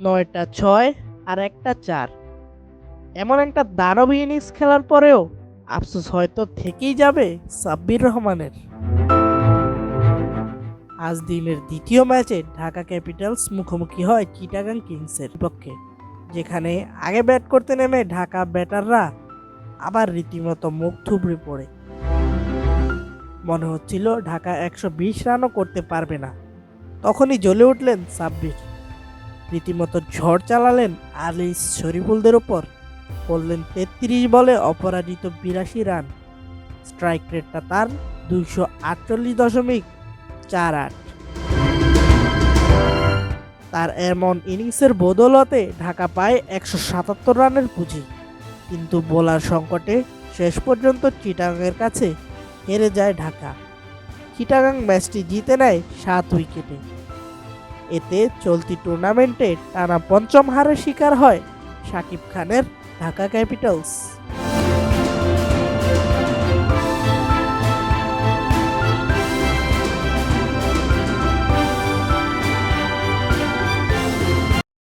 নয়টা ছয় আর একটা চার। এমন একটা দানব ইনিংস খেলার পরেও আফসোস হয়তো থেকেই যাবে সাব্বির রহমানের। আজ দিনের দ্বিতীয় ম্যাচে ঢাকা ক্যাপিটালস মুখোমুখি হয় চিটাগাং কিংসের পক্ষে যেখানে আগে ব্যাট করতে নেমে ঢাকা ব্যাটাররা আবার রীতিমতো মুখ থুবড়ে পড়ে। মনে হচ্ছিল ঢাকা একশো বিশ রানও করতে পারবে না। তখনই জ্বলে উঠলেন সাব্বির। রীতিমতো ঝড় চালালেন আলি শরীফুলদের ওপর। করলেন তেত্রিশ বলে অপরাজিত বিরাশি রান। স্ট্রাইক রেটটা তার দুইশো আটচল্লিশ দশমিক চার আট। তার এমন ইনিংসের বদৌলতে ঢাকা পায় একশো সাতাত্তর রানের পুঁজি। কিন্তু বোলার সংকটে শেষ পর্যন্ত চিটাগাংয়ের কাছে হেরে যায় ঢাকা। চিটাগাং ম্যাচটি জিতে নেয় সাত উইকেটে। এতে চলতি টুর্নামেন্টে টানা পঞ্চম হারের শিকার হয় শাকিব খানের ঢাকা ক্যাপিটালস।